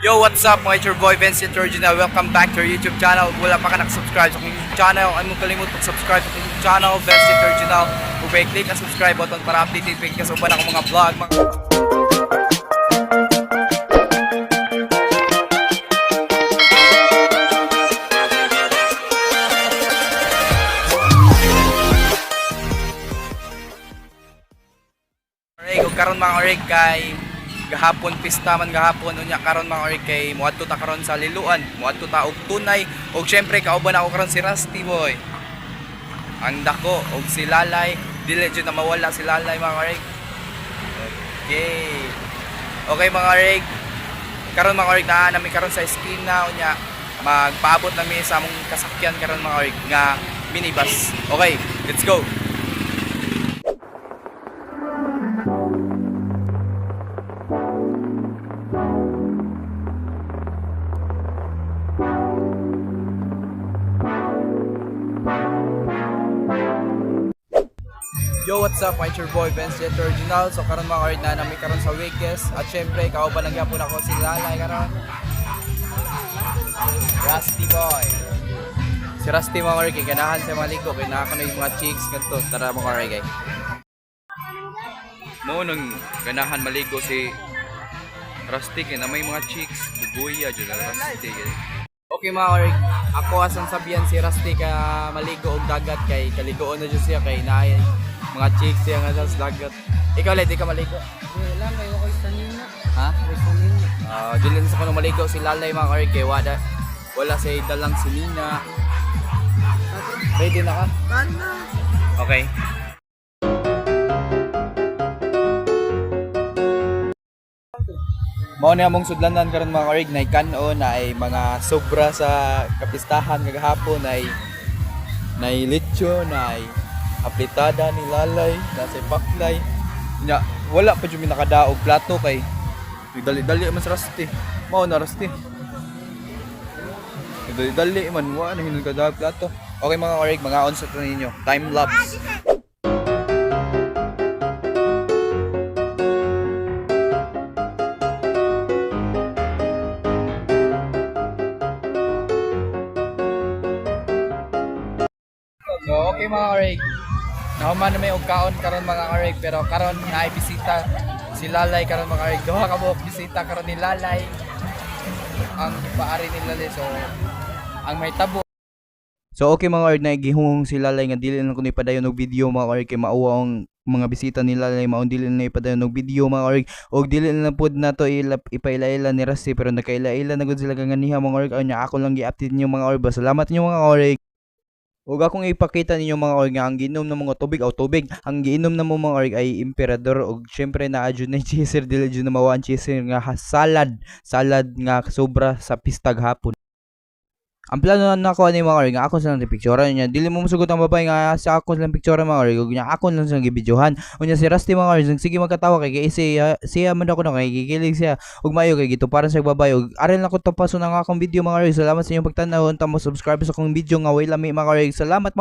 Yo, what's up mga your boy Vincent Original. Welcome back to our YouTube channel. Wala pa ka nakasubscribe sa aking YouTube channel, ay mo kalimut mag-subscribe sa aking YouTube channel, Vincent Original. Ba click ang subscribe button para updated page ka sa uban akong mga vlog. Mga... Alright, kung karon mga orig kay gahapon pista man gahapon unya karon mga orig kay muadto ta karon sa liluan muadto ta og tunay. Og syempre kauban ako karon si Rusty boy. Ang dako og si Lalay. Dili jud na mawala si Lalay mga orig okay. Okay mga orig karon mga orig naa nami karon sa esquina unya. Magpaabot nami sa among kasakyan karon mga orig nga minibus. Okay let's go Yo, what's up? I'm your boy, Vince Jet Original. So, karon mga orig na namin karon sa Wickes. At syempre, kauban lang yapon ako si Lalay karon. Rusty boy. Si Rusty mga kay ganahan sa mga liko. Kay nakakano yung mga chicks. Ganito, tara mga orig ay. Mo nang ganahan maligo si Rusty kay na may mga chicks. Bubuya dyan na Rusty. kay. Okay mga orig, ako asang sabihan si Rusty ka maligo og dagat kay kaligoon na dyan siya kay naay mga chicks siya nga sa dagat. Ikaw di ka maligo. Wala, may ako sa nina. Ha? May sa nina. Ah, uh, sa kuno maligo si Lalay mga orig kay wala wala sa dalang si Nina. Ready na ka? Okay. Mao ni among sudlanan karon mga orig na kanon na ay mga sobra sa kapistahan kagahapon ay na litso na ay aplitada ni lalay na sa paklay nya wala pa jud nakadaog plato kay dali-dali man sa rasti. Mao na rasti. Dali-dali man wa na hinung kadaog plato. Okay mga orig mga on sa ninyo. Time lapse So okay mga orig. Nahuman na may og kaon karon mga orig pero karon na ay bisita si Lalay karon mga orig. Duha ka buok bisita karon ni Lalay. Ang paari ni Lalay so ang may tabo So okay mga orig na gihungong si Lalay nga dili na kuno ipadayon og video mga orig kay mauwa ang mga bisita ni Lalay maong dili na ipadayon og video mga orig og dili na pud nato ilap ipaila-ila ni Rusty pero nakaila-ila na gud sila kaganiha mga anya ako lang gi-update niyo mga orig salamat niyo mga orig Ug akong ipakita ninyo mga org nga ang giinom ng mga tubig o tubig. Ang giinom na mga org ay emperador ug syempre na adyo na cheeser dili na mawaan cheeser nga salad. Salad nga sobra sa pistag hapon ang plano na ako ani mga nga ako sa lang picture niya. Dili mo musugot ang babae nga sa ako lang picture mga ug nya ako lang sa gibidyohan. Unya si Rusty mga org sige magkatawa kay kay siya siya man ako na kay kikilig siya. Ug maayo kay gito para sa babae. Ug aral na ko to paso ng akong video mga org salamat sa inyong pagtan-aw. Tamo subscribe sa akong video nga way lami mga org salamat mga